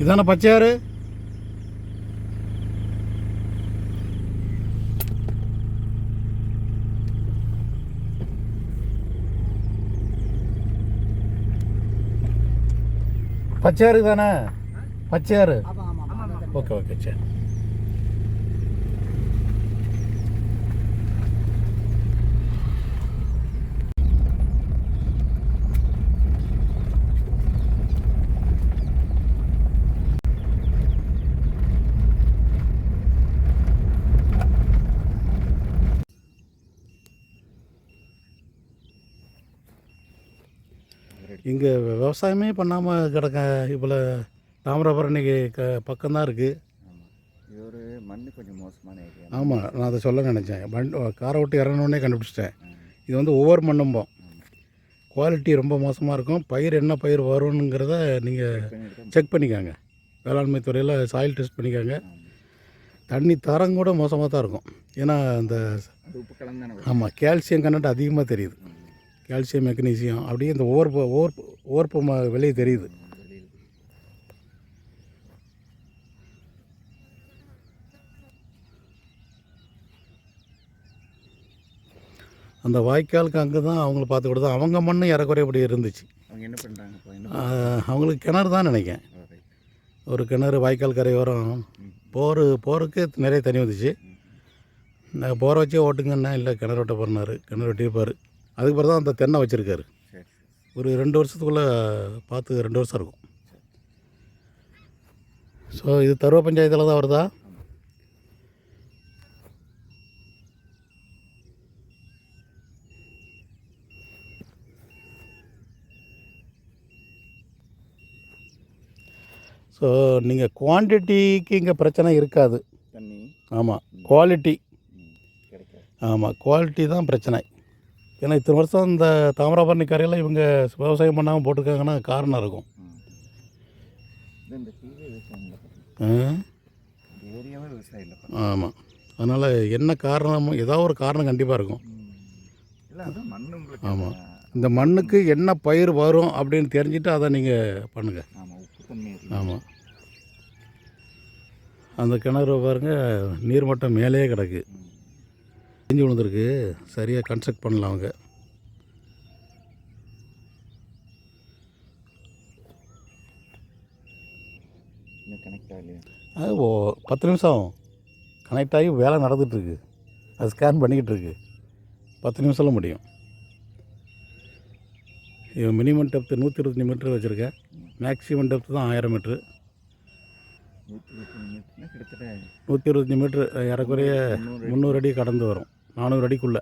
இதானே பச்சையாறு? பச்சையாறு தானே? Pachaiyaru. Okay okay சரி இங்கே விவசாயமே பண்ணாமல் கிடக்க இவ்வளோ தாமிரபரணிக்கு க பக்கம்தான் இருக்குது இது ஒரு மண் கொஞ்சம் மோசமான ஏரியா. ஆமாம் நான் அதை சொல்ல நினச்சேன். வண் காரை விட்டு இறங்கினோடனே கண்டுபிடிச்சிட்டேன். இது வந்து ஒவ்வொரு மண்ணும்போம் குவாலிட்டி ரொம்ப மோசமாக இருக்கும். பயிர் என்ன பயிர் வரும்ங்கிறத நீங்கள் செக் பண்ணிக்கோங்க. வேளாண்மை துறையில் சாயில் டெஸ்ட் பண்ணிக்கோங்க. தண்ணி தரம் கூட மோசமாக தான் இருக்கும். ஏன்னா அந்த. ஆமாம் கால்சியம் கண்டென்ட் அதிகமாக தெரியுது. கால்சியம் மெக்னீசியம் அப்படியே இந்த ஓர்ப்பு ஓர்ப்பு ஓர்ப்பு வெளியே தெரியுது. அந்த வாய்க்காலுக்கு அங்கே தான் அவங்கள பார்த்து கொடுத்தா அவங்க மண்ணு இறக்குறைய இப்படி இருந்துச்சு. அவங்க என்ன பண்ணுறாங்க அவங்களுக்கு கிணறு தான் நினைக்கிறேன்? Right. ஒரு கிணறு வாய்க்கால் கரையோரம் போர் போருக்கு நிறைய தண்ணி வந்துச்சு. நான் போரை வச்சே ஓட்டுங்கண்ணா இல்லை கிணறு வெட்ட போறனாரு கிணறு வெட்டியிருப்பார். அதுக்கு பிறகு தான் அந்த தென்னை வச்சுருக்காரு. சரி சரி. ஒரு ரெண்டு வருஷத்துக்குள்ளே பார்த்து ரெண்டு வருஷம் இருக்கும். ஸோ இது தருவ பஞ்சாயத்தில் தான் வருதா? ஸோ நீங்கள் குவான்டிட்டிக்கு இங்கே பிரச்சனை இருக்காது. ஆமாம் குவாலிட்டி ஆமாம் குவாலிட்டி தான் பிரச்சனை. ஏன்னா இத்தனை வருஷம் இந்த தாமிரபரணி கரையில் இவங்க விவசாயம் பண்ணாமல் போட்டிருக்காங்கன்னா காரணம் இருக்கும். ஆமாம் அதனால் என்ன காரணமோ? ஏதாவது ஒரு காரணம் கண்டிப்பாக இருக்கும். ஆமாம். இந்த மண்ணுக்கு என்ன பயிர் வரும் அப்படின்னு தெரிஞ்சுட்டு அதை நீங்கள் பண்ணுங்கள் ஆமாம் அந்த கிணறு பாருங்கள் நீர்மட்டம் மேலேயே கிடக்கு. செஞ்சு விழுந்திருக்கு. சரியாக கன்ஸ்ட்ரக்ட் பண்ணலாம் அவங்க. அது ஓ பத்து நிமிஷம் ஆகும். கனெக்ட் ஆகி வேலை நடந்துகிட்ருக்கு அது ஸ்கேன் பண்ணிக்கிட்டு இருக்கு பத்து நிமிஷம்ல முடியும். இது மினிமம் டெப்த்து நூற்றி இருபத்தஞ்சி மீட்ரு வச்சுருக்கேன். மேக்ஸிமம் டெப்த்து தான் ஆயிரம் மீட்ரு நூற்றி இருபத்தஞ்சி மீட்ரு ஏறக்குறைய முந்நூறு அடி கடந்து வரும். நானூறு அடிக்குள்ளே.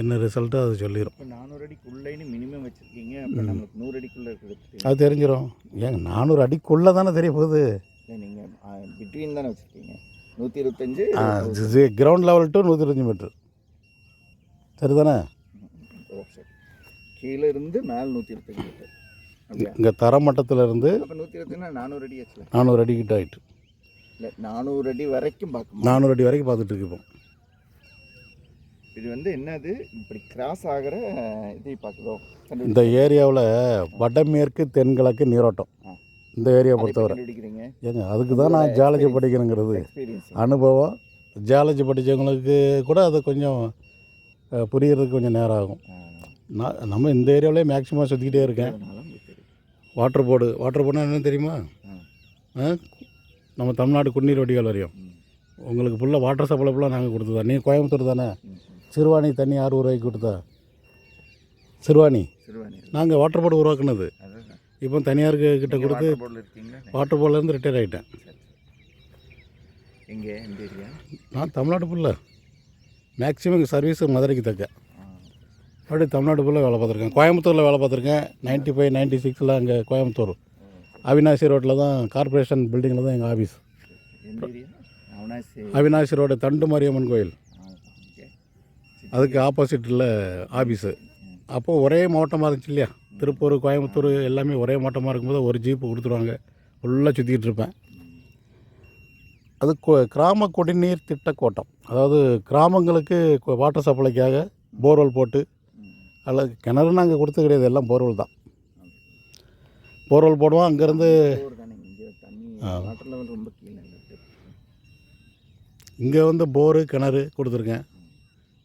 என்ன ரிசல்ட்டோ அது சொல்லிடும் இப்போ நானூறு அடிக்குள்ளேன்னு மினிமம் வச்சுருக்கீங்க அப்போ நம்மளுக்கு நூறு அடிக்குள்ளே கொடுத்துட்டு அது தெரிஞ்சிடும் ஏங்க நானூறு அடிக்குள்ளே தானே தெரிய போகுது? நீங்கள் பிட்வீன் தானே வச்சுருக்கீங்க. நூற்றி இருபத்தஞ்சு கிரவுண்ட் லெவல் டு நூற்றி இருபத்தஞ்சி மீட்ரு சரிதானே? கீழே இருந்து மேலே நூற்றி இருபத்தஞ்சு மீட்டர் இங்கே தரமட்டத்தில் இருந்து அப்போ நூற்றி இருபத்தஞ்சுனா நானூறு அடி நானூறு அடி கிட்ட ஆகிட்டு இல்லை நானூறு அடி வரைக்கும் பார்க்கணும் நானூறு அடி வரைக்கும் பார்த்துட்டு இருக்கு இப்போ இது வந்து என்னது? இப்படி கிராஸ் ஆகிற இதை பார்க்குதோ? இந்த ஏரியாவில் வடமேற்கு தென்கிழக்கு நீரோட்டம். இந்த ஏரியா பொறுத்தவரை. ஏங்க அதுக்கு தான் நான் ஜாலஜி படிக்கணுங்கிறது. அனுபவம். ஜாலஜி படித்தவங்களுக்கு கூட அது கொஞ்சம் புரியறதுக்கு கொஞ்சம் நேரம் ஆகும். நான் நம்ம இந்த ஏரியாவிலே மேக்ஸிமம் சுற்றிக்கிட்டே இருக்கேன். வாட்டர் போர்டு வாட்டர் போர்டுனா என்னன்னு தெரியுமா? நம்ம தமிழ்நாடு குடிநீர் வடிகால் வரையும். உங்களுக்கு ஃபுல்லாக வாட்டர் சப்ளை ஃபுல்லாக நாங்கள் கொடுத்ததா நீங்கள் கோயம்புத்தூர் தானே? சிறுவாணி தண்ணி அறுபது ரூபாய்க்கு கொடுத்தா? சிறுவாணி. சிறுவாணி. நாங்கள் வாட்டர் போர்டு உருவாக்குனது. இப்போ தனியாருக்கு கிட்ட கொடுத்து வாட்டர் போர்ட்லேருந்து ரிட்டையர் ஆகிட்டேன் எங்கே? நான் தமிழ்நாடு ஃபுல்லாக மேக்ஸிமம் சர்வீஸ் மதுரைக்கு தக்க. அப்படியே தமிழ்நாடு ஃபுல்லாக வேலை பார்த்துருக்கேன். கோயம்புத்தூரில் வேலை பார்த்துருக்கேன். நைன்ட்டி ஃபைவ் நைன்ட்டி சிக்ஸில் அங்கே கோயம்புத்தூர். அவினாசி ரோட்டில் தான் கார்ப்பரேஷன் பில்டிங்கில் தான் எங்கள் ஆஃபீஸ் அவனாசி. ரோடு தண்டு மாரியம்மன் கோயில். அதுக்கு ஆப்போசிட்டில் ஆஃபீஸு அப்போது ஒரே மாவட்டமாக இருந்துச்சு இல்லையா? திருப்பூர் கோயம்புத்தூர் எல்லாமே ஒரே மாவட்டமாக இருக்கும்போது ஒரு ஜீப்பு கொடுத்துருவாங்க. ஃபுல்லாக சுற்றிக்கிட்டு இருப்பேன். அது கொ- கிராம குடிநீர் திட்ட கோட்டம். அதாவது கிராமங்களுக்கு வாட்டர் சப்ளைக்காக போர்வெல் போட்டு அல்லது கிணறு நாங்கள் கொடுத்து கிடையாது. எல்லாம் போர்வெல் தான். போர்வெல் போடுவோம். அங்கேருந்து இங்கே வந்து போரு கிணறு கொடுத்துருக்கேன்.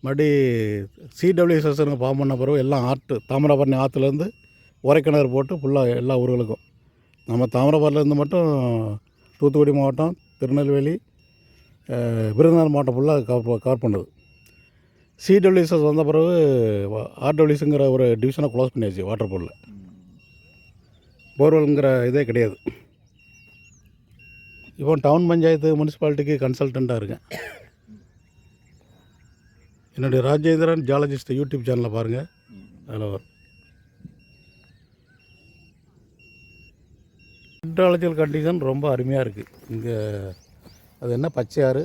மறுபடி சிடபிள்யூஎஸ்எஸ்னு ஃபார்ம் பண்ண பிறகு எல்லாம் ஆற்று தாமிரபரணி ஆற்றுலேருந்து உரைக்கிணறு போட்டு ஃபுல்லாக எல்லா ஊர்களுக்கும். நம்ம தாமிரபரணிலேருந்து மட்டும் தூத்துக்குடி மாவட்டம் திருநெல்வேலி விருதுநகர் மாவட்டம் ஃபுல்லாக கவர் கவர் பண்ணுது. சிடபிள்யூஎஸ்எஸ் வந்த பிறகு ஆர்டபிள்யூஸுங்கிற ஒரு டிவிஷனை க்ளோஸ் பண்ணியாச்சு வாட்டர் போர்டில் போர்வெல்ங்கிற இதே கிடையாது. இப்போ டவுன் பஞ்சாயத்து முனிசிபாலிட்டிக்கு கன்சல்டண்ட்டாக இருக்கேன். என்னுடைய ராஜேந்திரன் ஜாலஜிஸ்ட் யூடியூப் சேனலை பாருங்கள் அதில் வரும். ஹைட்ராலஜிக்கல் கண்டிஷன் ரொம்ப அருமையாக இருக்குது இங்கே அது என்ன? பச்சையாறு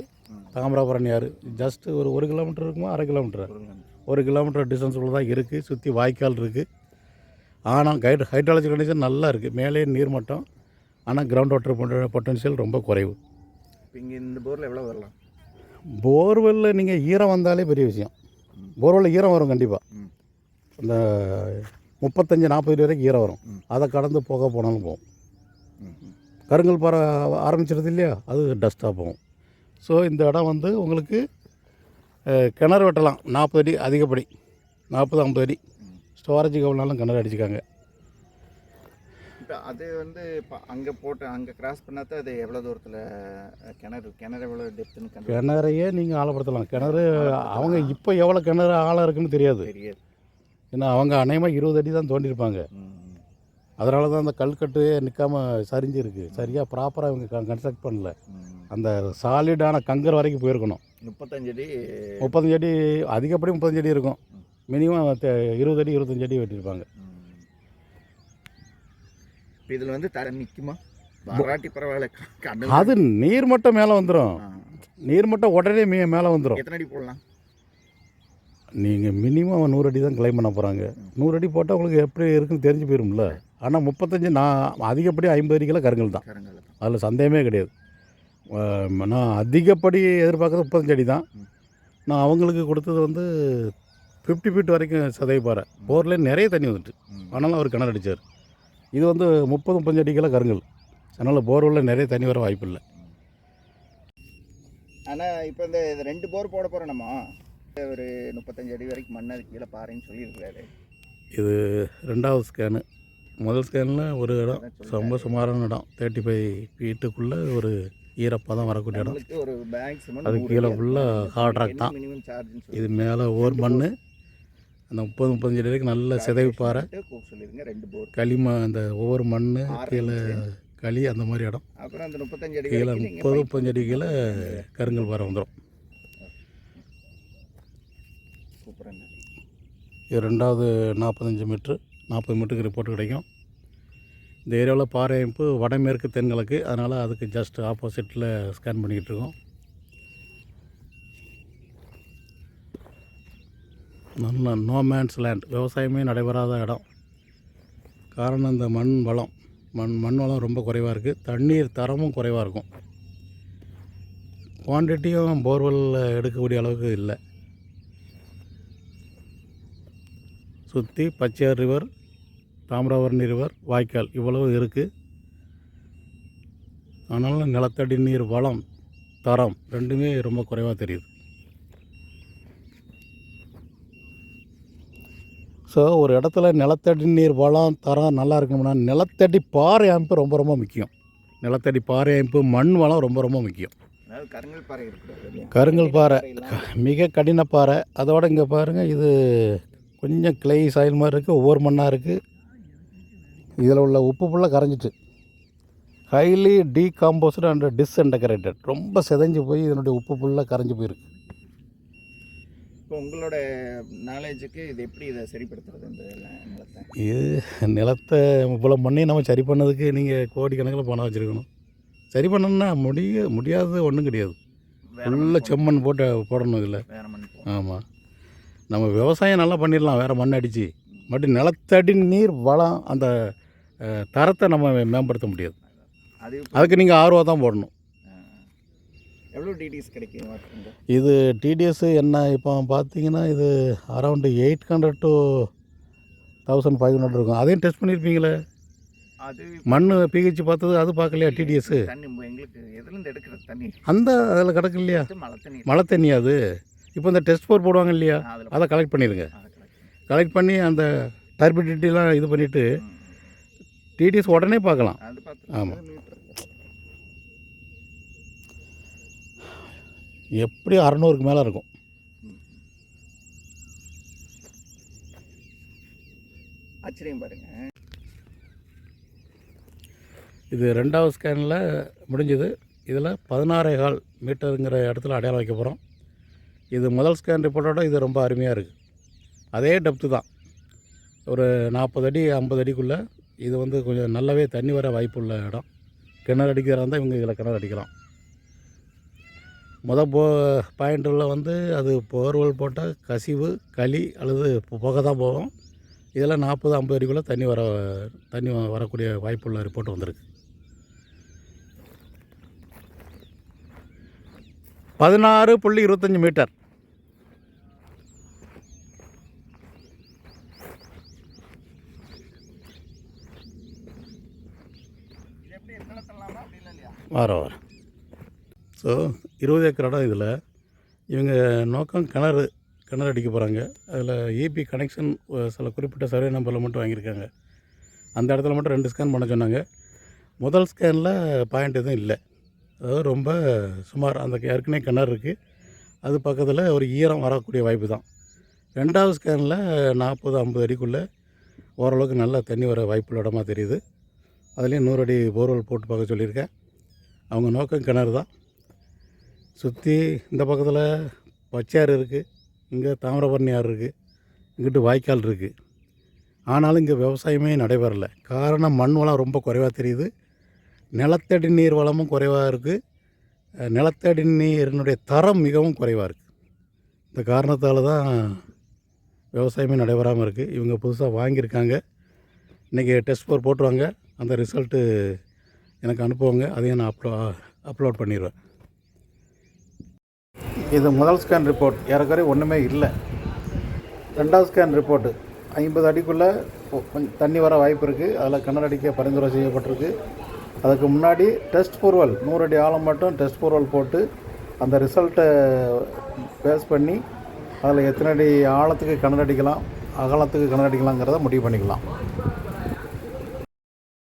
தாமிரபரணி ஆறு. ஜஸ்ட்டு ஒரு ஒரு கிலோமீட்டர் இருக்குமா? அரை கிலோமீட்டர் ஒரு கிலோமீட்டர் டிஸ்டன்ஸுக்குள்ள தான் இருக்குது சுற்றி வாய்க்கால் இருக்குது ஆனால் கைட் ஹைட்ராலஜி கண்டிஷன் நல்லா இருக்குது மேலே நீர்மட்டம் ஆனால் கிரவுண்ட் வாட்டர் பொட்டன்ஷியல் ரொம்ப குறைவு. இங்கே இந்த போரில் எவ்வளோ வரலாம்? போர்வெல்லில் நீங்கள் ஈரம் வந்தாலே பெரிய விஷயம். போர்வெல்லில் ஈரம் வரும் கண்டிப்பாக. இந்த முப்பத்தஞ்சு நாற்பது வரைக்கும் ஈரம் வரும். அதை கடந்து போக போனாலும் போகும். கருங்கல் பாறை ஆரம்பிச்சிருது இல்லையா? அது டஸ்ட்டாக போகும். ஸோ இந்த இடம் வந்து உங்களுக்கு கிணறு வெட்டலாம். நாற்பது அடி அதிகப்படி. நாற்பது ஐம்பது அடி. ஸ்டோரேஜுக்கு எவ்வளோனாலும் கிணறு அடிச்சுக்காங்க. இப்போ அது வந்து இப்போ அங்கே போட்டு அங்கே கிராஸ் பண்ணாதான் அது எவ்வளோ தூரத்தில் கிணறு கிணறு எவ்வளோ டெப்த்துன்னு கிணறையே நீங்கள் ஆழப்படுத்தலாம். கிணறு அவங்க இப்போ எவ்வளோ கிணறு ஆழம் இருக்குன்னு தெரியாது. தெரியாது. ஏன்னா அவங்க அநேகமாக இருபது அடி தான் தோண்டியிருப்பாங்க. அதனால தான் அந்த கல்கட்டு நிற்காம சரிஞ்சிருக்கு. சரியாக ப்ராப்பராக இவங்க கன்ஸ்ட்ரக்ட் பண்ணல. அந்த சாலிடான கங்கர் வரைக்கும் போயிருக்கணும். முப்பத்தஞ்சு அடி. முப்பத்தஞ்சு அடி அதிகப்படி முப்பத்தஞ்சு அடி இருக்கும். மினிமம் இருபது அடி இருபத்தஞ்சு அடி வெட்டியிருப்பாங்க. இதில் வந்து தர நிற்குமா வராட்டி பரவாயில்ல அது நீர்மட்டம் மேலே வந்துடும். நீர்மட்டம் உடனே மீ மேலே வந்துடும் எத்தனை அடி போடலாம்? நீங்கள் மினிமம் நூறு அடி தான் கிளைம் பண்ண போகிறாங்க நூறு அடி போட்டால் உங்களுக்கு எப்படி இருக்குன்னு தெரிஞ்சு போயிரும்ல. ஆனால் முப்பத்தஞ்சு நான் அதிகப்படி ஐம்பது அடிக்கெல்லாம் கருங்கல் தான். அதில் சந்தேகமே கிடையாது. நான் அதிகப்படி எதிர்பார்க்குறது முப்பத்தஞ்சு அடி தான். நான் அவங்களுக்கு கொடுத்தது வந்து ஃபிஃப்டி ஃபீட் வரைக்கும் சதவி பாறை. போரில் நிறைய தண்ணி வந்துட்டு. ஆனாலும் அவர் கிணறு அடித்தார் இது வந்து முப்பது முப்பத்தஞ்சு அடிக்கெல்லாம் கருங்கல். அதனால் போர்வெல்லில் நிறைய தண்ணி வர வாய்ப்பு இல்லை ஆனால் இப்போ இந்த ரெண்டு போர் போட போகிறோம் நம்ம. ஒரு முப்பத்தஞ்சு அடி வரைக்கும் மண் அது கீழே பாருன்னு சொல்லியிருக்கிறாரு இது ரெண்டாவது ஸ்கேனு முதல் ஸ்கேனில் ஒரு இடம். ரொம்ப சுமாரான இடம். தேர்ட்டி ஃபைவ் ஃபீட்டுக்குள்ளே ஒரு ஈரப்பதம் வரக்கூடிய இடம். அது கீழே ஃபுல்லாக ஹார்ட் ராக் தான். இது மேலே ஓர் மண் அந்த முப்பது முப்பத்தஞ்சு அடி வரைக்கும் நல்ல சிதைவு பாறை. களிம அந்த ஒவ்வொரு மண் கீழே களி அந்த மாதிரி இடம். அப்புறம் அந்த முப்பத்தஞ்சு அடி கீழே முப்பது முப்பத்தஞ்சு அடி கீழே கருங்கல் பாறை வந்துடும் இது ரெண்டாவது நாற்பத்தஞ்சு மீட்ரு நாற்பது மீட்டருக்கு ரிப்போர்ட் கிடைக்கும். இந்த ஏரியாவில் பாறை அமைப்பு வடமேற்கு தென்கிழக்கு அதனால் அதுக்கு ஜஸ்ட் ஆப்போசிட்டில் ஸ்கேன் பண்ணிக்கிட்டு இருக்கோம். நல்ல நோமேன்ஸ் லேண்ட் விவசாயமே நடைபெறாத இடம். காரணம் இந்த மண் வளம். மண் மண் வளம் ரொம்ப குறைவாக இருக்குது தண்ணீர் தரமும் குறைவாக இருக்கும். குவான்டிட்டியும் போர்வெல்லில் எடுக்கக்கூடிய அளவுக்கு இல்லை. சுற்றி பச்சையார் ரிவர் தாமிரபரணி ரிவர் வாய்க்கால் இவ்வளவு இருக்குது அதனால் நிலத்தடி நீர் வளம் தரம் ரெண்டுமே ரொம்ப குறைவாக தெரியுது. ஸோ ஒரு இடத்துல நிலத்தடி நீர் வளம் தரம் நல்லா இருக்கணும்னா நிலத்தடி பாறை அமைப்பு ரொம்ப ரொம்ப முக்கியம். நிலத்தடி பாறை அமைப்பு மண் வளம் ரொம்ப ரொம்ப முக்கியம். கருங்கல் பாறை மிக கடின பாறை. அதோட இங்கே பாருங்கள் இது கொஞ்சம் கிளை சாயில் மாதிரி இருக்குது ஒவ்வொரு மண்ணாக இருக்குது இதில் உள்ள உப்பு ஃபுல்லாக கரைஞ்சிட்டு ஹைலி டீகாம்போஸ்டு அண்ட் டிஸ்இன்டகிரேட்டட் ரொம்ப செதஞ்சு போய் இதனுடைய உப்பு ஃபுல்லாக கரைஞ்சி போயிருக்கு. இப்போ உங்களோட நாலேஜுக்கு இது எப்படி இதை சரிப்படுத்துறது இந்த நில- நிலத்தை? இது நிலத்தை இவ்வளோ மண்ணையும் நம்ம சரி பண்ணதுக்கு நீங்கள் கோடிக்கணக்கில் பணம் வச்சுருக்கணும். சரி பண்ணணும்னா முடிய முடியாதது ஒன்றும் கிடையாது. ஃபுல்லாக மண் செம்மண் போட்டு போடணும் இதில். ஆமாம் நம்ம விவசாயம் நல்லா பண்ணிடலாம் வேறு மண் அடித்து பட் நிலத்தடி நீர் வளம் அந்த தரத்தை நம்ம மேம்படுத்த முடியாது. அதுக்கு நீங்கள் ஆர்வம் தான் போடணும். எவ்வளோ டிடிஎஸ் கிடைக்கும் இது டிடிஎஸ் என்ன இப்போ பார்த்தீங்கன்னா இது around eight hundred to thousand five hundred இருக்கும். அதையும் டெஸ்ட் பண்ணியிருப்பீங்களே அது மண் பிஹெச் பார்த்தது அது பார்க்கலையா டிடிஎஸ் தண்ணி எங்களுக்கு எதுலேருந்து எடுக்கிற தண்ணி? அந்த அதில் கிடக்கு இல்லையா மழை தண்ணி. மழை தண்ணி அது. இப்போ இந்த டெஸ்ட் போர் போடுவாங்க இல்லையா? அதை கலெக்ட் பண்ணிடுங்க. கலெக்ட் பண்ணி. அந்த டர்பிடிட்டிலாம் இது பண்ணிவிட்டு டிடிஎஸ் உடனே பார்க்கலாம். அது பார்த்து ஆமா. மீட்டர் எப்படி அறநூறுக்கு மேலே இருக்கும்? ஆச்சரியம் பாருங்க. இது ரெண்டாவது ஸ்கேனில் முடிஞ்சது. இதில் பதினாறே கால் மீட்டருங்கிற இடத்துல அடையாளம் வைக்க போகிறோம் இது முதல் ஸ்கேன் ரிப்போர்ட்டோட இது ரொம்ப அருமையாக இருக்குது அதே டெப்த்து தான். ஒரு நாற்பது அடி ஐம்பது அடிக்குள்ளே இது வந்து கொஞ்சம் நல்லாவே தண்ணி வர வாய்ப்புள்ள இடம். கிணறு அடிக்கிறதா இருந்தால் இவங்க இதில் கிணறு அடிக்கலாம். மொதல் போ பாயிண்ட்டில் வந்து அது போர்வெல் போட்டால் கசிவு களி அல்லது புகை தான் போகும். இதில் நாற்பது ஐம்பது அடிக்குள்ளே தண்ணி வர தண்ணி வ- வரக்கூடிய வாய்ப்புள்ள ரிப்போர்ட் வந்திருக்கு. பதினாறு புள்ளி இருபத்தஞ்சி மீட்டர். வர வர. ஸோ இருபது ஏக்கர் இடம் இதில். இவங்க நோக்கம் கிணறு கிணறு அடிக்க போகிறாங்க அதில் ஏபி கனெக்ஷன் சில குறிப்பிட்ட சர்வே நம்பரில் மட்டும் வாங்கியிருக்காங்க. அந்த இடத்துல மட்டும் ரெண்டு ஸ்கேன் பண்ண சொன்னாங்க. முதல் ஸ்கேனில் பாயிண்ட் எதுவும் இல்லை. அதாவது ரொம்ப சுமார் அந்த ஏற்கனவே கிணறு இருக்குது அது பக்கத்தில் ஒரு ஈரம் வரக்கூடிய வாய்ப்பு தான். ரெண்டாவது ஸ்கேனில் நாற்பது ஐம்பது அடிக்குள்ளே ஓரளவுக்கு நல்லா தண்ணி வர வாய்ப்புள்ள இடமா தெரியுது. அதுலேயும் நூறு அடி போர்வெல் போட்டு பார்க்க சொல்லியிருக்கேன். அவங்க நோக்கம் கிணறு தான். சுற்றி இந்த பக்கத்தில் பச்சையாறு இருக்குது இங்கே தாமிரபரணி ஆறு இருக்குது இங்கிட்டு வாய்க்கால் இருக்குது ஆனாலும் இங்கே விவசாயமே நடைபெறலை. காரணம் மண் வளம் ரொம்ப குறைவாக தெரியுது. நிலத்தடி நீர் வளமும் குறைவாக இருக்குது நிலத்தடி நீரினுடைய தரம் மிகவும் குறைவாக இருக்குது இந்த காரணத்தால் தான் விவசாயமே நடைபெறாமல் இருக்குது இவங்க புதுசாக வாங்கியிருக்காங்க. இன்றைக்கி டெஸ்ட் போர் போட்டுருவாங்க. அந்த ரிசல்ட்டு எனக்கு அனுப்புவாங்க. அதையும் நான் அப்லோ அப்லோட் பண்ணிடுவேன். இது முதல் ஸ்கேன் ரிப்போர்ட் ஏறக்குறைய ஒன்றுமே இல்லை. ரெண்டாவது ஸ்கேன் ரிப்போர்ட்டு ஐம்பது அடிக்குள்ளே தண்ணி வர வாய்ப்பு இருக்குது அதில் கிணறு அடிக்க பரிந்துரை செய்யப்பட்டிருக்கு. அதுக்கு முன்னாடி டெஸ்ட் பூர்வல் நூறு அடி ஆழம் மட்டும் டெஸ்ட் பூர்வல் போட்டு அந்த ரிசல்ட்டை பேஸ் பண்ணி அதில் எத்தனை அடி ஆழத்துக்கு கிணறு அடிக்கலாம் அகலத்துக்கு கிணறு அடிக்கலாங்கிறத முடிவு பண்ணிக்கலாம்.